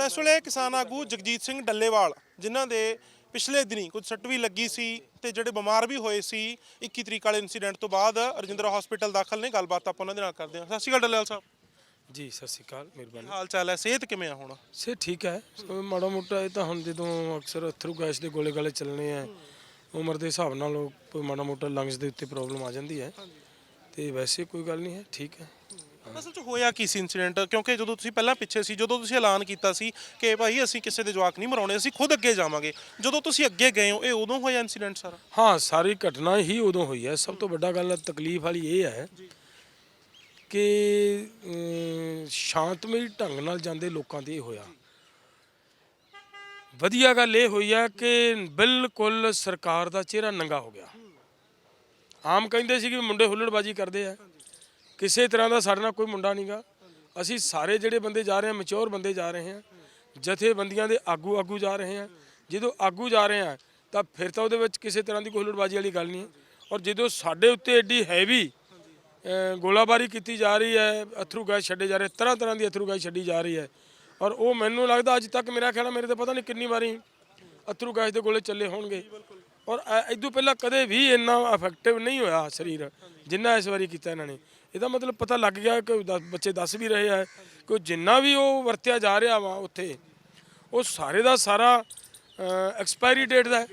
ਤਾਂ ਇਸ ਵੇਲੇ ਕਿਸਾਨ ਆਗੂ ਜਗਜੀਤ ਸਿੰਘ ਡੱਲੇਵਾਲ ਜਿਨ੍ਹਾਂ ਦੇ ਪਿਛਲੇ ਦਿਨੀ ਕੁਝ ਸੱਟ ਵੀ ਲੱਗੀ ਸੀ ਤੇ ਜਿਹੜੇ ਬਿਮਾਰ ਵੀ ਹੋਏ ਸੀ 21 ਤਰੀਕ ਵਾਲੇ ਇਨਸੀਡੈਂਟ ਤੋਂ ਬਾਅਦ ਰਜਿੰਦਰਾ ਹਸਪੀਟਲ ਦਾਖਲ ਨੇ। ਗੱਲਬਾਤ ਆਪਾਂ ਉਹਨਾਂ ਦੇ ਨਾਲ ਕਰਦੇ ਹਾਂ। ਸਤਿ ਸ਼੍ਰੀ ਅਕਾਲ ਡੱਲੇਵਾਲ ਸਾਹਿਬ। ਜੀ ਸਤਿ ਸ਼੍ਰੀ ਅਕਾਲ ਮਿਹਰਬਾਨੀ। ਹਾਲ ਚਾਲ ਹੈ? ਸਿਹਤ ਕਿਵੇਂ ਆ ਹੁਣ? ਸੇ ਠੀਕ ਹੈ। ਮਾੜਾ ਮੋਟਾ ਇਹ ਤਾਂ ਹੁਣ ਜਦੋਂ ਅਕਸਰ ਅਥਰੂ ਗੈਸ ਦੇ ਗੋਲੇ ਗਾਲੇ ਚੱਲਣੇ ਆ ਉਮਰ ਦੇ ਹਿਸਾਬ ਨਾਲ ਉਹ ਕੋਈ ਮਾੜਾ ਮੋਟਾ ਲੰਗਸ ਦੇ ਉੱਤੇ ਪ੍ਰੋਬਲਮ ਆ ਜਾਂਦੀ ਹੈ। ਤੇ ਵੈਸੇ ਕੋਈ ਗੱਲ ਨਹੀਂ ਹੈ ਠੀਕ ਹੈ। ਅਸਲ 'ਚ ਹੋਇਆ ਕੀ ਸੀ ਇਨਸੀਡੈਂਟ ਕਿਉਂਕਿ ਜਦੋਂ ਤੁਸੀਂ ਪਹਿਲਾਂ ਪਿੱਛੇ ਸੀ ਜਦੋਂ ਤੁਸੀਂ ਐਲਾਨ ਕੀਤਾ ਸੀ ਕਿ ਭਾਈ ਅਸੀਂ ਕਿਸੇ ਦੇ ਜਵਾਕ ਨਹੀਂ ਮਰਾਉਣੇ ਅਸੀਂ ਖੁਦ ਅੱਗੇ ਜਾਵਾਂਗੇ। ਜਦੋਂ ਤੁਸੀਂ ਅੱਗੇ ਗਏ ਹੋ ਇਹ ਉਦੋਂ ਹੋਇਆ ਇਨਸੀਡੈਂਟ ਸਾਰਾ? ਹਾਂ ਸਾਰੀ ਘਟਨਾ ਹੀ ਉਦੋਂ ਹੋਈ ਹੈ। ਸਭ ਤੋਂ ਵੱਡਾ ਗੱਲ ਤਕਲੀਫ ਵਾਲੀ ਇਹ ਹੈ ਕਿ ਅਮ, ਸ਼ਾਂਤਮਈ ਢੰਗ ਨਾਲ ਜਾਂਦੇ ਲੋਕਾਂ ਤੇ ਇਹ ਹੋਇਆ। ਵਧੀਆ ਗੱਲ ਇਹ ਹੋਈ ਹੈ ਕਿ ਬਿਲਕੁਲ ਸਰਕਾਰ ਦਾ ਚਿਹਰਾ ਨੰਗਾ ਹੋ ਗਿਆ। ਆਮ ਕਹਿੰਦੇ ਸੀ ਕਿ ਮੁੰਡੇ ਹੁੱਲੜਬਾਜੀ ਕਰਦੇ ਆ। ਕਿਸੇ ਤਰ੍ਹਾਂ ਦਾ ਸਾਡੇ ਨਾਲ ਕੋਈ ਮੁੰਡਾ ਨਹੀਂਗਾ ਅਸੀਂ ਸਾਰੇ ਜਿਹੜੇ ਬੰਦੇ ਜਾ ਰਹੇ ਹਾਂ ਮੈਚੁਰ ਬੰਦੇ ਜਾ ਰਹੇ ਹਾਂ, ਜਥੇਬੰਦੀਆਂ ਦੇ ਆਗੂ ਆਗੂ ਜਾ ਰਹੇ ਹਾਂ। ਜਦੋਂ ਆਗੂ ਜਾ ਰਹੇ ਹਾਂ, ਤਾਂ ਫਿਰ ਤਾਂ ਉਹਦੇ ਵਿੱਚ ਕਿਸੇ ਤਰ੍ਹਾਂ ਦੀ ਕੋਈ ਹੁੱਲੜਬਾਜੀ ਵਾਲੀ ਗੱਲ ਨਹੀਂ ਔਰ ਜਦੋਂ ਸਾਡੇ ਉੱਤੇ ਐਡੀ ਹੈਵੀ ਗੋਲਾਬਾਰੀ ਕੀਤੀ ਜਾ ਰਹੀ ਹੈ, ਅਥਰੂ ਗੈਸ ਛੱਡੇ ਜਾ ਰਹੇ, ਤਰ੍ਹਾਂ ਤਰ੍ਹਾਂ ਦੀ ਅਥਰੂ ਗੈਸ ਛੱਡੀ ਜਾ ਰਹੀ ਹੈ। ਔਰ ਉਹ ਮੈਨੂੰ ਲੱਗਦਾ ਅੱਜ ਤੱਕ ਮੇਰਾ ਖਿਆਲ ਮੇਰੇ ਤੇ ਪਤਾ ਨਹੀਂ ਕਿੰਨੀ ਵਾਰੀ ਅਥਰੂ ਗੈਸ ਦੇ ਗੋਲੇ ਚੱਲੇ ਹੋਣਗੇ। ਔਰ ਇਦੋਂ ਪਹਿਲਾਂ ਕਦੇ ਵੀ ਇੰਨਾ ਇਫੈਕਟਿਵ ਨਹੀਂ ਹੋਇਆ ਸਰੀਰ, ਜਿੰਨਾ ਇਸ ਵਾਰੀ ਕੀਤਾ ਇਹਨਾਂ ਨੇ। ਇਹਦਾ ਮਤਲਬ ਪਤਾ ਲੱਗ ਗਿਆ ਕਿ ਦਸ- ਬੱਚੇ ਦੱਸ ਵੀ ਰਹੇ ਆ ਕਿ ਉਹ ਜਿੰਨਾ ਵੀ ਉਹ ਵਰਤਿਆ ਜਾ ਰਿਹਾ ਵਾ ਉੱਥੇ ਉਹ ਸਾਰੇ ਦਾ ਸਾਰਾ ਐਕਸਪਾਇਰੀ ਡੇਟ ਦਾ ਹੈ।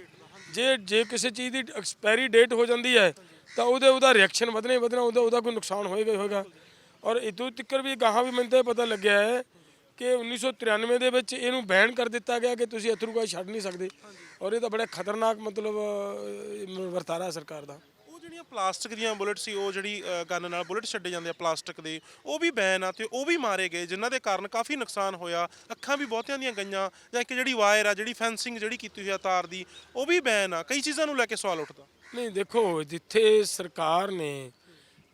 ਜੇ ਜੇ ਕਿਸੇ ਚੀਜ਼ ਦੀ ਐਕਸਪਾਇਰੀ ਡੇਟ ਹੋ ਜਾਂਦੀ ਹੈ ਤਾਂ ਉਹਦੇ ਉਹਦਾ ਰਿਐਕਸ਼ਨ ਵਧਣਾ ਹੀ ਵਧਣਾ ਉਹਦਾ ਉਹਦਾ ਕੋਈ ਨੁਕਸਾਨ ਹੋਏਗਾ ਹੀ ਹੋਏਗਾ। ਔਰ ਇਦੋਂ ਤੱਕਰ ਵੀ ਗਾਹਾਂ ਵੀ ਮੈਨੂੰ ਤਾਂ ਇਹ ਪਤਾ ਲੱਗਿਆ ਹੈ ਕਿ 1993 ਦੇ ਵਿੱਚ ਇਹਨੂੰ ਬੈਨ ਕਰ ਦਿੱਤਾ ਗਿਆ ਕਿ ਤੁਸੀਂ ਅਥਰੂ ਗੈਸ ਛੱਡ ਨਹੀਂ ਸਕਦੇ। ਔਰ ਇਹ ਤਾਂ ਬੜਾ ਖਤਰਨਾਕ ਮਤਲਬ ਅਹ, ਵਰਤਾਰਾ ਹੈ ਸਰਕਾਰ ਦਾ। ਜਿਹੜੀਆਂ ਪਲਾਸਟਿਕ ਦੀਆਂ ਬੁਲਟ ਸੀ ਉਹ ਜਿਹੜੀ ਗਨ ਨਾਲ ਬੁਲਟ ਛੱਡੇ ਜਾਂਦੇ ਆ ਪਲਾਸਟਿਕ ਦੇ ਉਹ ਵੀ ਬੈਨ ਆ ਤੇ ਉਹ ਵੀ ਮਾਰੇ ਗਏ ਜਿਨ੍ਹਾਂ ਦੇ ਕਾਰਨ ਕਾਫੀ ਨੁਕਸਾਨ ਹੋਇਆ। ਅੱਖਾਂ ਵੀ ਬਹੁਤਿਆਂ ਦੀਆਂ ਗਈਆਂ ਜਾਂ ਇੱਕ ਜਿਹੜੀ ਵਾਇਰ ਆ ਜਿਹੜੀ ਫੈਂਸਿੰਗ ਜਿਹੜੀ ਕੀਤੀ ਹੋਈ ਆ ਤਾਰ ਦੀ ਉਹ ਵੀ ਬੈਨ ਆ। ਕਈ ਚੀਜ਼ਾਂ ਨੂੰ ਲੈ ਕੇ ਸਵਾਲ ਉੱਠਦਾ। ਨਹੀਂ ਦੇਖੋ ਜਿੱਥੇ ਸਰਕਾਰ ਨੇ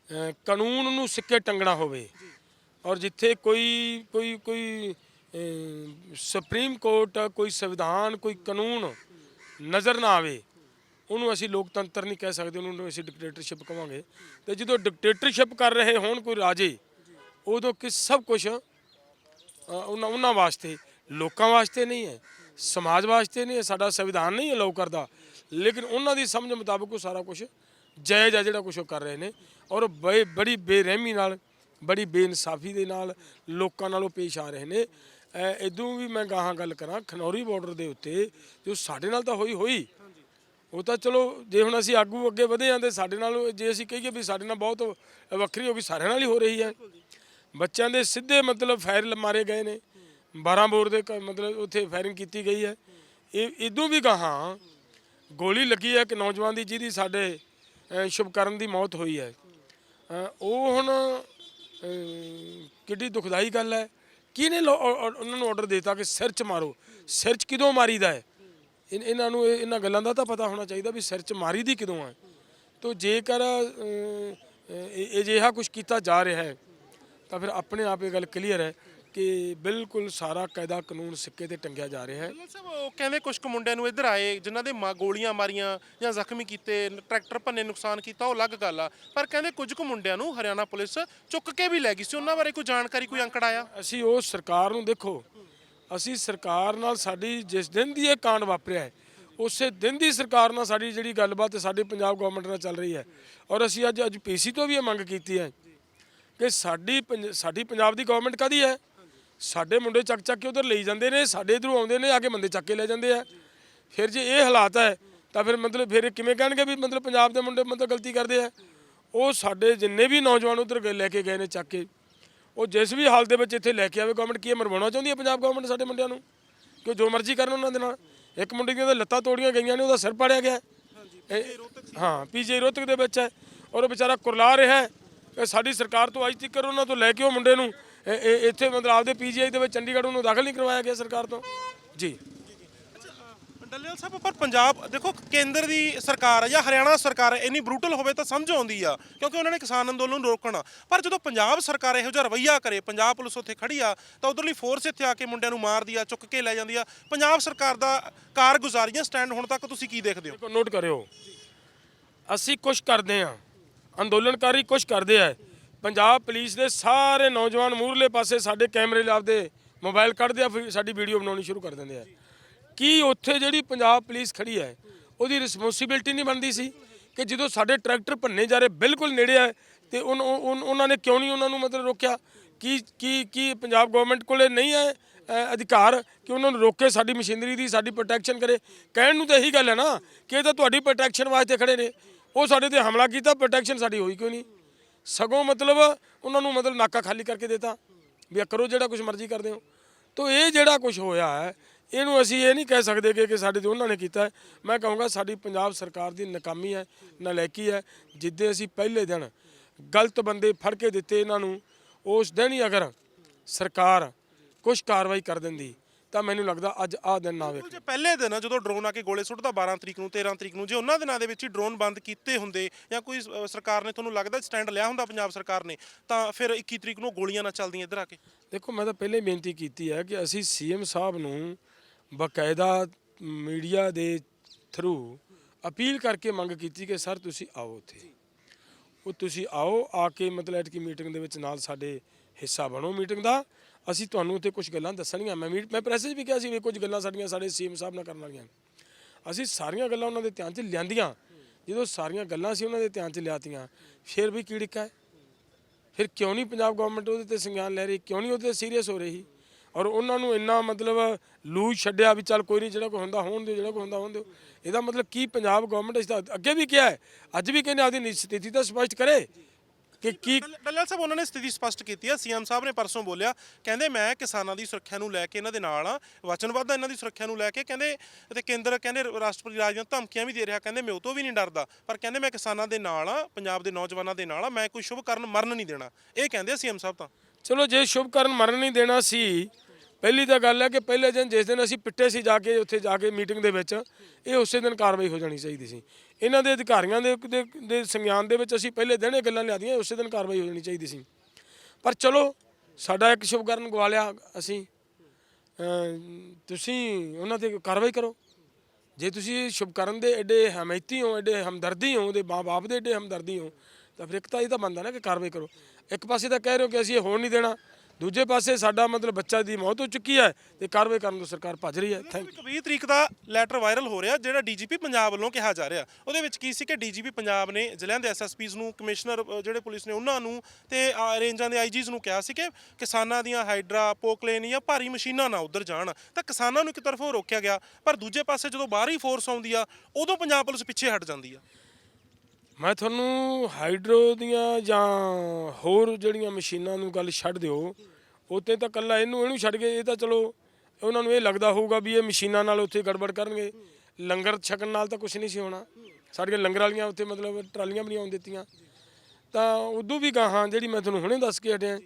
ਅਹ, ਕਾਨੂੰਨ ਨੂੰ ਸਿੱਕੇ ਟੰਗਣਾ ਹੋਵੇ ਔਰ ਜਿੱਥੇ ਕੋਈ ਕੋਈ ਕੋਈ ਅਹ, ਸੁਪਰੀਮ ਕੋਰਟ ਕੋਈ ਸੰਵਿਧਾਨ ਕੋਈ ਕਾਨੂੰਨ ਨਜ਼ਰ ਨਾ ਆਵੇ ਉਹਨੂੰ ਅਸੀਂ ਲੋਕਤੰਤਰ ਨਹੀਂ ਕਹਿ ਸਕਦੇ, ਉਹਨੂੰ ਅਸੀਂ ਡਿਕਟੇਟਰਸ਼ਿਪ ਕਵਾਂਗੇ। ਤੇ ਜਦੋਂ ਡਿਕਟੇਟਰਸ਼ਿਪ ਕਰ ਰਹੇ ਹੋਣ ਕੋਈ ਰਾਜੇ, ਉਦੋਂ ਕਿ ਸਭ ਕੁਝ ਉਹਨਾਂ ਉਹਨਾਂ ਵਾਸਤੇ, ਲੋਕਾਂ ਵਾਸਤੇ ਨਹੀਂ ਹੈ, ਸਮਾਜ ਵਾਸਤੇ ਨਹੀਂ ਹੈ, ਸਾਡਾ ਸੰਵਿਧਾਨ ਨਹੀਂ ਅਲਾਉ ਕਰਦਾ। ਲੇਕਿਨ ਉਹਨਾਂ ਦੀ ਸਮਝ ਮੁਤਾਬਕ ਉਹ ਸਾਰਾ ਕੁਝ ਜਾਇਜ਼ ਆ ਜਿਹੜਾ ਕੁਝ ਉਹ ਕਰ ਰਹੇ ਨੇ। ਔਰ ਬੜੀ ਬੜੀ ਬੇਰਹਿਮੀ ਨਾਲ, ਬੜੀ ਬੇਇਨਸਾਫੀ ਦੇ ਨਾਲ ਲੋਕਾਂ ਨਾਲ ਉਹ ਪੇਸ਼ ਆ ਰਹੇ ਨੇ। ਇਦੋਂ ਵੀ ਮੈਂ ਗਾਹਾਂ ਗੱਲ ਕਰਾਂ, ਖਨੌਰੀ ਬਾਰਡਰ ਦੇ ਉੱਤੇ, ਜੋ ਸਾਡੇ ਨਾਲ ਤਾਂ ਹੋਈ ਹੋਈ। ਉਹ ਤਾਂ ਚਲੋ, ਜੇ ਹੁਣ ਅਸੀਂ ਆਗੂ ਅੱਗੇ ਵਧੇ ਆਂ ਤੇ ਸਾਡੇ ਨਾਲ ਜੇ ਅਸੀਂ ਕਹੀਏ ਵੀ ਸਾਡੇ ਨਾਲ ਬਹੁਤ ਵੱਖਰੀ ਹੋ ਗਈ ਸਾਰਿਆਂ ਨਾਲ ਹੀ ਹੋ ਰਹੀ ਹੈ। ਬੱਚਿਆਂ ਦੇ ਸਿੱਧੇ ਮਤਲਬ ਫਾਇਰ ਮਾਰੇ ਗਏ ਨੇ। 12 ਬੋਰ ਦੇ ਕ- ਮਤਲਬ ਉੱਥੇ ਫਾਇਰਿੰਗ ਕੀਤੀ ਗਈ ਹੈ। ਇਹ ਇਦੋਂ ਵੀ ਗਾਹਾਂ ਗੋਲੀ ਲੱਗੀ ਹੈ ਇੱਕ ਨੌਜਵਾਨ ਦੀ, ਜਿਹਦੀ ਸਾਡੇ ਸ਼ੁਭਕਰਨ ਦੀ ਮੌਤ ਹੋਈ ਹੈ। ਉਹ ਹੁਣ ਕਿੱਡੀ ਦੁਖਦਾਈ ਗੱਲ ਹੈ। ਕਿਹਨੇ ਉਹਨਾਂ ਨੂੰ ਆਰਡਰ ਦਿੱਤਾ ਕਿ ਸਿਰ 'ਚ ਮਾਰੋ। ਸਿਰ 'ਚ ਕਿਦੋਂ ਮਾਰੀਦਾ ਹੈ? ਇਨ- ਇਹਨਾਂ ਨੂੰ ਇਹ- ਇਹਨਾਂ ਗੱਲਾਂ ਦਾ ਤਾਂ ਪਤਾ ਹੋਣਾ ਚਾਹੀਦਾ ਵੀ ਸਿਰ 'ਚ ਮਾਰੀ ਦੀ ਕਿਦੋਂ ਹੈ ਤੋ ਜੇਕਰ ਇਹ ਅਜਿਹਾ ਕੁਝ ਕੀਤਾ ਜਾ ਰਿਹਾ ਹੈ ਤਾਂ ਫਿਰ ਆਪਣੇ ਆਪ ਇਹ ਗੱਲ ਕਲੀਅਰ ਹੈ ਕਿ ਬਿਲਕੁਲ ਸਾਰਾ ਕਾਇਦਾ ਕਾਨੂੰਨ ਸਿੱਕੇ ਤੇ ਟੰਗਿਆ ਜਾ ਰਿਹਾ ਹੈ। ਸਾਹਿਬ ਉਹ ਕਹਿੰਦੇ ਕੁਝ ਕੁ ਮੁੰਡਿਆਂ ਨੂੰ ਇੱਧਰ ਆਏ ਜਿਨ੍ਹਾਂ ਦੇ ਮਾ ਗੋਲੀਆਂ ਮਾਰੀਆਂ ਜਾਂ ਜ਼ਖਮੀ ਕੀਤੇ ਟਰੈਕਟਰ ਭੰਨੇ ਨੁਕਸਾਨ ਕੀਤਾ ਉਹ ਅਲੱਗ ਗੱਲ ਆ। ਪਰ ਕਹਿੰਦੇ ਕੁਝ ਕੁ ਮੁੰਡਿਆਂ ਨੂੰ ਹਰਿਆਣਾ ਪੁਲਿਸ ਚੁੱਕ ਕੇ ਵੀ ਲੈ ਗਈ ਸੀ ਉਹਨਾਂ ਬਾਰੇ ਕੋਈ ਜਾਣਕਾਰੀ ਕੋਈ ਅੰਕੜਾ ਆਇਆ? ਅਸੀਂ ਉਹ ਸਰਕਾਰ ਨੂੰ ਦੇਖੋ ਅਸੀਂ ਸਰਕਾਰ ਨਾਲ ਸਾਡੀ ਜਿਸ ਦਿਨ ਦੀ ਇਹ ਕਾਂਡ ਵਾਪਰਿਆ ਹੈ, ਉਸੇ ਦਿਨ ਦੀ ਸਰਕਾਰ ਨਾਲ ਸਾਡੀ ਜਿਹੜੀ ਗੱਲਬਾਤ ਸਾਡੀ ਪੰਜਾਬ ਗਵਰਨਮੈਂਟ ਨਾਲ ਚੱਲ ਰਹੀ ਹੈ। ਔਰ ਅਸੀਂ ਅੱਜ ਅੱਜ ਪੀਸੀ ਤੋਂ ਵੀ ਇਹ ਮੰਗ ਕੀਤੀ ਹੈ ਕਿ ਸਾਡੀ ਪੰਜ- ਸਾਡੀ ਪੰਜਾਬ ਦੀ ਗਵਰਨਮੈਂਟ ਕਾਦੀ ਹੈ? ਸਾਡੇ ਮੁੰਡੇ ਚੱਕ ਚੱਕ ਕੇ ਉਧਰ ਲਈ ਜਾਂਦੇ ਨੇ, ਸਾਡੇ ਇਧਰੋਂ ਆਉਂਦੇ ਨੇ, ਆ ਕੇ ਬੰਦੇ ਚੱਕ ਕੇ ਲੈ ਜਾਂਦੇ ਆ। ਫਿਰ ਜੇ ਇਹ ਹਾਲਾਤ ਹੈ, ਤਾਂ ਫਿਰ ਮਤਲਬ ਫਿਰ ਕਿਵੇਂ ਕਹਿਣਗੇ ਵੀ ਮਤਲਬ ਪੰਜਾਬ ਦੇ ਮੁੰਡੇ ਮਤਲਬ ਗਲਤੀ ਕਰਦੇ ਆ? ਉਹ ਸਾਡੇ ਜਿੰਨੇ ਵੀ ਨੌਜਵਾਨ ਉਧਰ ਲੈ ਕੇ ਗਏ ਨੇ, ਚੱਕ ਕੇ। ਉਹ ਜਿਸ ਵੀ ਹਾਲ ਦੇ ਵਿੱਚ ਇੱਥੇ ਲੈ ਕੇ ਆਵੇ ਗਵਰਨਮੈਂਟ ਕੀ ਇਹ ਮਰਵਾਉਣਾ ਚਾਹੁੰਦੀ ਹੈ ਪੰਜਾਬ ਗਵਰਨਮੈਂਟ ਸਾਡੇ ਮੁੰਡਿਆਂ ਨੂੰ? ਕਿ ਜੋ ਮਰਜ਼ੀ ਕਰਨ ਉਹਨਾਂ ਦੇ ਨਾਲ। ਇੱਕ ਮੁੰਡੇ ਦੀਆਂ ਤਾਂ ਲੱਤਾਂ ਤੋੜੀਆਂ ਗਈਆਂ ਨੇ ਉਹਦਾ ਸਿਰ ਪਾੜਿਆ ਗਿਆ। ਇਹ- ਹਾਂ ਪੀਜੀ ਰੋਹਤਕ ਦੇ ਵਿੱਚ ਹੈ। ਔਰ ਉਹ ਵਿਚਾਰਾ ਕੁਰਲਾ ਰਿਹਾ ਹੈ। ਕਿ ਸਾਡੀ ਸਰਕਾਰ ਤੋਂ ਅੱਜ ਤੱਕ ਉਹਨਾਂ ਤੋਂ ਲੈ ਕੇ ਉਹ ਮੁੰਡੇ ਨੂੰ ਇਹ- ਇਹ- ਇੱਥੇ ਮਤਲਬ ਆਪਦੇ ਪੀਜੀਆਈ ਦੇ ਵਿੱਚ ਚੰਡੀਗੜ੍ਹ ਉਹਨੂੰ ਦਾਖਲ ਨਹੀਂ ਕਰਵਾਇਆ ਗਿਆ ਸਰਕਾਰ ਤੋਂ। ਜੀ। ਡੱਲੇਵਾਲ ਸਾਹਿਬ, ਪਰ ਪੰਜਾਬ, ਦੇਖੋ, ਕੇਂਦਰ ਦੀ ਸਰਕਾਰ ਹੈ ਜਾਂ ਹਰਿਆਣਾ ਸਰਕਾਰ ਹੈ ਇੰਨੀ ਬਰੂਟਲ ਹੋਵੇ ਤਾਂ ਸਮਝ ਆਉਂਦੀ ਆ, ਕਿਉਂਕਿ ਉਹਨਾਂ ਨੇ ਕਿਸਾਨ ਅੰਦੋਲਨ ਨੂੰ ਰੋਕਣਾ। ਪਰ ਜਦੋਂ ਪੰਜਾਬ ਸਰਕਾਰ ਇਹੋ ਜਿਹਾ ਰਵੱਈਆ ਕਰੇ, ਪੰਜਾਬ ਪੁਲਿਸ ਉੱਥੇ ਖੜੀ ਆ, ਤਾਂ ਉਧਰਲੀ ਫੋਰਸ ਇੱਥੇ ਆ ਕੇ ਮੁੰਡਿਆਂ ਨੂੰ ਮਾਰਦੀ ਆ, ਚੁੱਕ ਕੇ ਲੈ ਜਾਂਦੀ ਆ। ਪੰਜਾਬ ਸਰਕਾਰ ਦਾ ਕਾਰਗੁਜ਼ਾਰੀਆਂ ਸਟੈਂਡ ਹੁਣ ਤੱਕ ਤੁਸੀਂ ਕੀ ਦੇਖਦੇ ਹੋ? ਨੋਟ ਕਰਿਓ। ਅਸੀਂ ਕੁਝ ਕਰਦੇ ਆ ਅੰਦੋਲਨਕਾਰੀ ਕੁਝ ਕਰਦੇ ਆ। ਪੰਜਾਬ ਪੁਲਿਸ ਦੇ ਸਾਰੇ ਨੌਜਵਾਨ ਮੂਰਲੇ ਪਾਸੇ ਸਾਡੇ ਕੈਮਰੇ ਲਾਪਦੇ, ਮੋਬਾਈਲ ਕੱਢਦੇ ਆ, ਫਿਰ ਸਾਡੀ ਵੀਡੀਓ ਬਣਾਉਣੀ ਸ਼ੁਰੂ ਕਰ ਦਿੰਦੇ ਆ। ਕੀ ਉੱਥੇ ਜਿਹੜੀ ਪੰਜਾਬ ਪੁਲਿਸ ਖੜੀ ਹੈ, ਉਹਦੀ ਰਿਸਪੌਂਸਿਬਿਲਟੀ ਨਹੀਂ ਬਣਦੀ ਸੀ ਕਿ ਜਦੋਂ ਸਾਡੇ ਟਰੈਕਟਰ ਭੰਨੇ ਜਾ ਰਹੇ ਬਿਲਕੁਲ ਨੇੜੇ ਆ ਤੇ ਉਨ- ਉਨ- ਉਹਨਾਂ ਨੇ ਕਿਉਂ ਨਹੀਂ ਉਹਨਾਂ ਨੂੰ ਮਤਲਬ ਰੋਕਿਆ? ਕੀ ਕੀ ਕੀ ਪੰਜਾਬ ਗਵਰਨਮੈਂਟ ਕੋਲੇ ਨਹੀਂ ਹੈ ਅਧਿਕਾਰ ਕਿ ਉਹਨਾਂ ਨੂੰ ਰੋਕੇ ਸਾਡੀ ਮਸ਼ੀਨਰੀ ਦੀ, ਸਾਡੀ ਪ੍ਰੋਟੈਕਸ਼ਨ ਕਰੇ? ਕਹਿਣ ਨੂੰ ਤਾਂ ਇਹੀ ਗੱਲ ਹੈ ਨਾ ਕਿ ਇਹ ਤਾਂ ਤੁਹਾਡੀ ਪ੍ਰੋਟੈਕਸ਼ਨ ਵਾਸਤੇ ਖੜੇ ਨੇ। ਉਹ ਸਾਡੇ ਤੇ ਹਮਲਾ ਕੀਤਾ ਪ੍ਰੋਟੈਕਸ਼ਨ ਸਾਡੀ ਹੋਈ ਕਿਉਂ ਨਹੀਂ? ਸਗੋਂ ਮਤਲਬ ਉਹਨਾਂ ਨੂੰ ਮਤਲਬ ਨਾਕਾ ਖਾਲੀ ਕਰਕੇ ਦਿੱਤਾ, ਵੀ ਆਹ ਕਰੋ ਜਿਹੜਾ ਕੁਝ ਮਰਜ਼ੀ ਕਰਦੇ ਹੋ। ਤੋ ਇਹ ਜਿਹੜਾ ਕੁਝ ਹੋਇਆ ਹੈ ਇਹਨੂੰ ਅਸੀਂ ਇਹ ਨਹੀਂ ਕਹਿ ਸਕਦੇ ਕਿ ਕਿ ਸਾਡੇ ਤੇ ਉਹਨਾਂ ਨੇ ਕੀਤਾ ਹੈ। ਮੈਂ ਕਹੂੰਗਾ ਸਾਡੀ ਪੰਜਾਬ ਸਰਕਾਰ ਦੀ ਨਾਕਾਮੀ ਹੈ ਨਲਾਇਕੀ ਹੈ ਜਿੱਦੇ ਅਸੀਂ ਪਹਿਲੇ ਦਿਨ ਗਲਤ ਬੰਦੇ ਫੜ ਕੇ ਦਿੱਤੇ ਇਹਨਾਂ ਨੂੰ ਉਸ ਦਿਨ ਹੀ ਅਗਰ ਸਰਕਾਰ ਕੁਝ ਕਾਰਵਾਈ ਕਰ ਦਿੰਦੀ ਤਾਂ ਮੈਨੂੰ ਲੱਗਦਾ ਅੱਜ ਆਹ ਦਿਨ ਨਾ ਆਵੇ ਜੇ ਪਹਿਲੇ ਦਿਨ ਜਦੋਂ ਡਰੋਨ ਆ ਕੇ ਗੋਲੇ ਸੁੱਟਦਾ 12 ਤਰੀਕ ਨੂੰ 13 ਤਰੀਕ ਨੂੰ ਜੇ ਉਹਨਾਂ ਦਿਨਾਂ ਦੇ ਵਿੱਚ ਹੀ ਡਰੋਨ ਬੰਦ ਕੀਤੇ ਹੁੰਦੇ ਜਾਂ ਕੋਈ ਅ, ਸਰਕਾਰ ਨੇ ਤੁਹਾਨੂੰ ਲੱਗਦਾ ਸਟੈਂਡ ਲਿਆ ਹੁੰਦਾ ਪੰਜਾਬ ਸਰਕਾਰ ਨੇ ਤਾਂ ਫਿਰ 21 ਤਰੀਕ ਨੂੰ ਗੋਲੀਆਂ ਨਾ ਚੱਲਦੀਆਂ ਇੱਧਰ ਆ ਕੇ ਦੇਖੋ ਮੈਂ ਤਾਂ ਪਹਿਲੇ ਹੀ ਬੇਨਤੀ ਕੀਤੀ ਹੈ ਕਿ ਅਸੀਂ ਸੀਐਮ ਸਾਹਿਬ ਨੂੰ ਬਕਾਇਦਾ ਮੀਡੀਆ ਦੇ ਥਰੂ ਅਪੀਲ ਕਰਕੇ ਮੰਗ ਕੀਤੀ ਕਿ ਸਰ ਤੁਸੀਂ ਆਓ ਉੱਥੇ। ਉਹ ਤੁਸੀਂ ਆਓ, ਆ ਕੇ ਮਤਲਬ ਐਟਕੀ ਮੀਟਿੰਗ ਦੇ ਵਿੱਚ ਨਾਲ ਸਾਡੇ ਹਿੱਸਾ ਬਣੋ ਮੀਟਿੰਗ ਦਾ। ਅਸੀਂ ਤੁਹਾਨੂੰ ਉੱਥੇ ਕੁਝ ਗੱਲਾਂ ਦੱਸਣੀਆਂ ਮੈਂ ਮੀਟ ਮੈਂ ਪ੍ਰੈਸ 'ਚ ਵੀ ਕਿਹਾ ਸੀ ਵੀ ਕੁਝ ਗੱਲਾਂ ਸਾਡੀਆਂ ਸਾਡੇ ਸੀਐਮ ਸਾਹਿਬ ਨਾਲ ਕਰਨ ਵਾਲੀਆਂ। ਅਸੀਂ ਸਾਰੀਆਂ ਗੱਲਾਂ ਉਹਨਾਂ ਦੇ ਧਿਆਨ 'ਚ ਲਿਆਂਦੀਆਂ। ਜਦੋਂ ਸਾਰੀਆਂ ਗੱਲਾਂ ਸੀ ਉਹਨਾਂ ਦੇ ਧਿਆਨ 'ਚ ਲਿਆਤੀਆਂ, ਫਿਰ ਵੀ ਕੀ ਹੈ? ਫਿਰ ਕਿਉਂ ਨਹੀਂ ਪੰਜਾਬ ਗਵਰਨਮੈਂਟ ਉਹਦੇ ਤੇ ਸੰਗਿਆਨ ਲੈ ਰਹੀ? ਕਿਉਂ ਨਹੀਂ ਉਹਦੇ ਤੇ ਸੀਰੀਅਸ ਹੋ ਰਹੀ? ਔਰ ਉਹਨਾਂ ਨੂੰ ਇੰਨਾ ਮਤਲਬ ਲੂਜ ਛੱਡਿਆ ਵੀ ਚੱਲ ਕੋਈ ਨਹੀਂ ਜਿਹੜਾ ਕੋਈ ਹੁੰਦਾ ਹੋਣ ਦਿਓ ਜਿਹੜਾ ਕੋਈ ਹੁੰਦਾ ਹੋਣ ਦਿਓ। ਇਹਦਾ ਮਤਲਬ ਕੀ ਪੰਜਾਬ ਗਵਰਨਮੈਂਟ ਇਸ ਦਾ ਅੱਗੇ ਵੀ ਕਿਹਾ ਹੈ ਅੱਜ ਵੀ ਕਹਿੰਦੇ ਆਪਦੀ ਸਥਿਤੀ ਤਾਂ ਸਪਸ਼ਟ ਕਰੇ ਕਿ ਕੀ ਡੱਲ- ਡੱਲੇਵਾਲ ਸਾਹਿਬ ਉਹਨਾਂ ਨੇ ਸਥਿਤੀ ਸਪਸ਼ਟ ਕੀਤੀ ਹੈ ਸੀਐਮ ਸਾਹਿਬ ਨੇ ਪਰਸੋਂ ਬੋਲਿਆ ਕਹਿੰਦੇ ਮੈਂ ਕਿਸਾਨਾਂ ਦੀ ਸੁਰੱਖਿਆ ਨੂੰ ਲੈ ਕੇ ਇਹਨਾਂ ਦੇ ਨਾਲ ਆ। ਵਚਨਬੱਧ ਆ ਇਹਨਾਂ ਦੀ ਸੁਰੱਖਿਆ ਨੂੰ ਲੈ ਕੇ। ਕਹਿੰਦੇ ਤੇ ਕੇਂਦਰ ਕਹਿੰਦੇ ਰਾਸ਼ਟਰਪਤੀ ਰਾਜ ਦੀਆਂ ਧਮਕੀਆਂ ਵੀ ਦੇ ਰਿਹਾ ਕਹਿੰਦੇ ਮੈਂ ਉਹ ਤੋਂ ਵੀ ਨਹੀਂ ਡਰਦਾ। ਪਰ ਕਹਿੰਦੇ ਮੈਂ ਕਿਸਾਨਾਂ ਦੇ ਨਾਲ ਆ ਪੰਜਾਬ ਦੇ ਨੌਜਵਾਨਾਂ ਦੇ ਨਾਲ ਆ ਮੈਂ ਕੋਈ ਸ਼ੁਭ ਕਰਨ ਮਰਨ ਨਹੀਂ ਦੇਣਾ। ਇਹ ਕਹਿੰਦੇ ਸੀਐਮ ਸਾਹਿਬ ਤਾਂ। ਚਲੋ ਜੇ ਸ਼ੁਭ ਕਰਨ ਮਰਨ ਨਹੀਂ ਦੇਣਾ ਸੀ ਪਹਿਲੀ ਤਾਂ ਗੱਲ ਹੈ ਕਿ ਪਹਿਲੇ ਦਿਨ ਜਿਸ ਦਿਨ ਅਸੀਂ ਪਿੱਟੇ ਸੀ ਜਾ ਕੇ ਉੱਥੇ ਜਾ ਕੇ ਮੀਟਿੰਗ ਦੇ ਵਿੱਚ, ਇਹ ਉਸੇ ਦਿਨ ਕਾਰਵਾਈ ਹੋ ਜਾਣੀ ਚਾਹੀਦੀ ਸੀ। ਇਹਨਾਂ ਦੇ ਅਧਿਕਾਰੀਆਂ ਦੇ, ਦੇ- ਦੇ ਸੰਗਿਆਨ ਦੇ ਵਿੱਚ ਅਸੀਂ ਪਹਿਲੇ ਦਿਨ ਇਹ ਗੱਲਾਂ ਲਿਆਦੀਆਂ ਉਸੇ ਦਿਨ ਕਾਰਵਾਈ ਹੋ ਜਾਣੀ ਚਾਹੀਦੀ ਸੀ। ਪਰ ਚਲੋ, ਸਾਡਾ ਇੱਕ ਸ਼ੁਭਕਰਨ ਕਰਨ ਲਿਆ ਅਸੀਂ ਅਮ ਤੁਸੀਂ ਉਹਨਾਂ ਤੇ ਕਾਰਵਾਈ ਕਰੋ। ਜੇ ਤੁਸੀਂ ਸ਼ੁਭਕਰਨ ਦੇ ਐਡੇ ਹਮਾਇਤੀ ਹੋ, ਐਡੇ ਹਮਦਰਦੀ ਹੋ, ਉਹਦੇ ਮਾਂ-ਬਾਪ ਦੇ ਐਡੇ ਹਮਦਰਦੀ ਹੋ, ਤਾਂ ਫਿਰ ਇੱਕ ਤਾਂ ਇਹ ਤਾਂ ਬਣਦਾ ਨਾ ਕਿ ਕਾਰਵਾਈ ਕਰੋ। ਇੱਕ ਪਾਸੇ ਤਾਂ ਕਹਿ ਰਹੇ ਹੋ ਕਿ ਅਸੀਂ ਇਹ ਹੋਣ ਨਹੀਂ ਦੇਣਾ। ਦੂਜੇ ਪਾਸੇ ਸਾਡਾ ਮਤਲਬ ਬੱਚਾ ਦੀ ਮੌਤ ਹੋ ਚੁੱਕੀ ਹੈ ਤੇ ਕਾਰਵਾਈ ਕਰਨ ਤੋਂ ਸਰਕਾਰ ਭੱਜ ਰਹੀ ਹੈ। ਥੈਂਕ ਇੱਕ 20 ਤਰੀਕ ਦਾ ਲੈਟਰ ਵਾਇਰਲ ਹੋ ਰਿਹਾ ਜਿਹੜਾ ਡੀਜੀਪੀ ਪੰਜਾਬ ਵੱਲੋਂ ਕਿਹਾ ਜਾ ਰਿਹਾ। ਉਹਦੇ ਵਿੱਚ ਕੀ ਸੀ ਕਿ ਡੀਜੀਪੀ ਪੰਜਾਬ ਨੇ ਜ਼ਿਲ੍ਹਿਆਂ ਦੇ ਐਸਐਸਪੀਜ਼ ਨੂੰ ਕਮਿਸ਼ਨਰ ਜਿਹੜੇ ਪੁਲਿਸ ਨੇ ਉਹਨਾਂ ਨੂੰ ਤੇ ਰੇਂਜਾਂ ਦੇ ਆਈਜੀਜ਼ ਨੂੰ ਕਿਹਾ ਸੀ ਕਿ ਕਿਸਾਨਾਂ ਦੀਆਂ ਹਾਈਡਰਾ ਪੋਕਲੇਨ ਜਾਂ ਭਾਰੀ ਮਸ਼ੀਨਾਂ ਨਾ ਉਧਰ ਜਾਣ। ਤਾਂ ਕਿਸਾਨਾਂ ਨੂੰ ਇੱਕ ਤਰਫੋਂ ਰੋਕਿਆ ਗਿਆ ਪਰ ਦੂਜੇ ਪਾਸੇ ਜਦੋਂ ਬਾਹਰੀ ਫੋਰਸ ਆਉਂਦੀ ਆ ਉਦੋਂ ਪੰਜਾਬ ਪੁਲਿਸ ਪਿੱਛੇ ਹਟ ਜਾਂਦੀ ਆ। ਮੈਂ ਤੁਹਾਨੂੰ ਹਾਈਡਰੋ ਦੀਆਂ ਜਾਂ ਹੋਰ ਜਿਹੜੀਆਂ ਮਸ਼ੀਨਾਂ ਨੂੰ ਗੱਲ ਛੱਡ ਦਿਓ ਉੱਤੇ ਤਾਂ ਕੱਲਾ ਇਹਨੂੰ ਇਹਨੂੰ ਛੱਡ ਕੇ, ਇਹ ਤਾਂ ਚਲੋ ਉਹਨਾਂ ਨੂੰ ਇਹ ਲੱਗਦਾ ਹੋਊਗਾ ਵੀ ਇਹ ਮਸ਼ੀਨਾਂ ਨਾਲ ਉੱਥੇ ਗੜਬੜ ਕਰਨਗੇ। ਲੰਗਰ ਛਕਣ ਨਾਲ ਤਾਂ ਕੁਝ ਨਹੀਂ ਸੀ ਹੋਣਾ। ਸਾਡੀਆਂ ਲੰਗਰ ਵਾਲੀਆਂ ਉੱਥੇ ਮਤਲਬ ਟਰਾਲੀਆਂ ਵੀ ਨਹੀਂ ਆਉਣ ਦਿੱਤੀਆਂ। ਤਾਂ ਉਦੋਂ ਵੀ ਗਾਹਾਂ, ਜਿਹੜੀ ਮੈਂ ਤੁਹਾਨੂੰ ਹੁਣੇ ਦੱਸ ਕੇ ਹਟਿਆ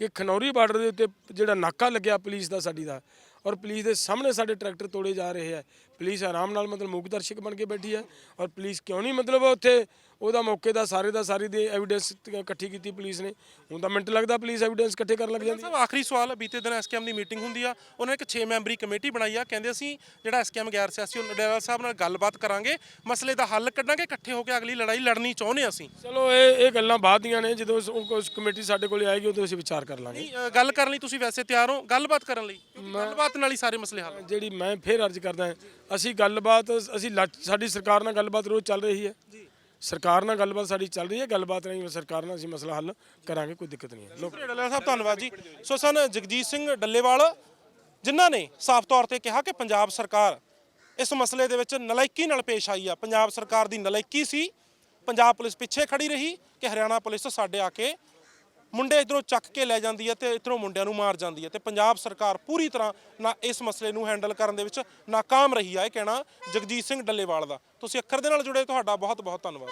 ਕਿ ਖਨੌਰੀ ਬਾਰਡਰ ਦੇ ਉੱਤੇ ਜਿਹੜਾ ਨਾਕਾ ਲੱਗਿਆ ਪੁਲਿਸ ਦਾ, ਸਾਡੀ ਦਾ, ਔਰ ਪੁਲਿਸ ਦੇ ਸਾਹਮਣੇ ਸਾਡੇ ਟਰੈਕਟਰ ਤੋੜੇ ਜਾ ਰਹੇ ਹੈ ਪੁਲਿਸ ਆਰਾਮ ਨਾਲ ਮਤਲਬ ਮੁੱਖ ਦਰਸ਼ਕ ਬਣ ਕੇ ਬੈਠੀ ਹੈ ਔਰ ਪੁਲਿਸ ਕਿਉਂ ਨਹੀਂ ਮਤਲਬ ਉੱਥੇ ਉਹਦਾ ਮੌਕੇ ਦਾ ਸਾਰੇ ਦਾ ਸਾਰੀ ਦੀ ਐਵੀਡੈਂਸ ਇਕੱਠੀ ਕੀਤੀ ਪੁਲਿਸ ਨੇ। ਹੁਣ ਤਾਂ ਮਿੰਟ ਲੱਗਦਾ ਪੁਲਿਸ ਐਵੀਡੈਂਸ ਇਕੱਠੇ ਕਰਨ ਲੱਗ ਜਾਂਦੀ। ਸਭ ਆਖਰੀ ਸਵਾਲ ਬੀਤੇ ਦਿਨ ਐਸਕੇਐਮ ਦੀ ਮੀਟਿੰਗ ਹੁੰਦੀ ਆ ਉਹਨਾਂ ਨੇ ਇੱਕ 6 ਮੈਂਬਰੀ ਕਮੇਟੀ ਬਣਾਈ ਆ ਕਹਿੰਦੇ ਅਸੀਂ ਜਿਹੜਾ ਐਸਕੇਐਮ ਗੈਰ ਸਿਆਸੀ ਨਡੇਲਾ ਸਾਹਿਬ ਨਾਲ ਗੱਲਬਾਤ ਕਰਾਂਗੇ ਮਸਲੇ ਦਾ ਹੱਲ ਕੱਢਾਂਗੇ ਇਕੱਠੇ ਹੋ ਕੇ ਅਗਲੀ ਲੜਾਈ ਲੜਨੀ ਚਾਹੁੰਦੇ ਅਸੀਂ। ਚਲੋ ਇਹ ਇਹ ਗੱਲਾਂ ਬਾਅਦ ਦੀਆਂ ਨੇ ਜਦੋਂ ਉਸ- ਕਮੇਟੀ ਸਾਡੇ ਕੋਲੇ ਆਏਗੀ ਉਦੋਂ ਅਸੀਂ ਵਿਚਾਰ ਕਰ ਲਾਂਗੇ। ਗੱਲ ਕਰਨ ਲਈ ਤੁਸੀਂ ਵੈਸੇ ਤਿਆਰ ਹੋ ਗੱਲਬਾਤ ਕਰਨ ਲਈ ਗੱਲਬਾਤ ਨਾਲ ਹੀ ਸਾਰੇ ਮਸਲੇ ਹੱਲ ਜਿਹੜੀ ਮੈਂ ਫੇਰ ਅਰਜ਼ ਕਰਦਾ ਅਸੀਂ ਗੱਲਬਾਤ ਅਸੀਂ ਲੱਜ- ਸਾਡੀ ਸਰਕਾਰ ਨਾਲ ਗੱਲਬਾਤ ਰੋਜ਼ ਚੱਲ ਰਹੀ ਹੈ। ਸਰਕਾਰ ਨਾਲ ਗੱਲਬਾਤ ਸਾਡੀ ਚੱਲ ਰਹੀ ਹੈ। ਗੱਲਬਾਤ ਨਹੀਂ ਸਰਕਾਰ ਨਾਲ ਅਸੀਂ ਮਸਲਾ ਹੱਲ ਕਰਾਂਗੇ ਕੋਈ ਦਿੱਕਤ ਨਹੀਂ ਹੈ। ਲੋਕ ਡੱਲੇਵਾਲ ਸਾਹਿਬ ਧੰਨਵਾਦ ਜੀ। ਸੋ ਸਨ ਜਗਜੀਤ ਸਿੰਘ ਡੱਲੇਵਾਲ ਜਿਨ੍ਹਾਂ ਨੇ ਸਾਫ਼ ਤੌਰ ਤੇ ਕਿਹਾ ਕਿ ਪੰਜਾਬ ਸਰਕਾਰ ਇਸ ਮਸਲੇ ਦੇ ਵਿੱਚ ਨਲਾਇਕੀ ਨਾਲ ਪੇਸ਼ ਆਈ ਆ। ਪੰਜਾਬ ਸਰਕਾਰ ਦੀ ਨਲਾਇਕੀ ਸੀ। ਪੰਜਾਬ ਪੁਲਿਸ ਪਿੱਛੇ ਖੜੀ ਰਹੀ ਕਿ ਹਰਿਆਣਾ ਪੁਲਿਸ ਸਾਡੇ ਆ ਕੇ ਮੁੰਡੇ ਇਧਰੋਂ ਚੱਕ ਕੇ ਲੈ ਜਾਂਦੀ ਹੈ ਤੇ ਇਧਰੋਂ ਮੁੰਡਿਆਂ ਨੂੰ ਮਾਰ ਜਾਂਦੀ ਹੈ ਤੇ ਪੰਜਾਬ ਸਰਕਾਰ ਪੂਰੀ ਤਰ੍ਹਾਂ ਨਾ ਇਸ ਮਸਲੇ ਨੂੰ ਹੈਂਡਲ ਕਰਨ ਦੇ ਵਿੱਚ ਨਾਕਾਮ ਰਹੀ ਆ, ਇਹ ਕਹਿਣਾ ਜਗਜੀਤ ਸਿੰਘ ਡੱਲੇਵਾਲ ਦਾ। ਤੁਸੀਂ ਅੱਖਰ ਦੇ ਨਾਲ ਜੁੜੇ ਤੁਹਾਡਾ ਬਹੁਤ ਬਹੁਤ ਧੰਨਵਾਦ।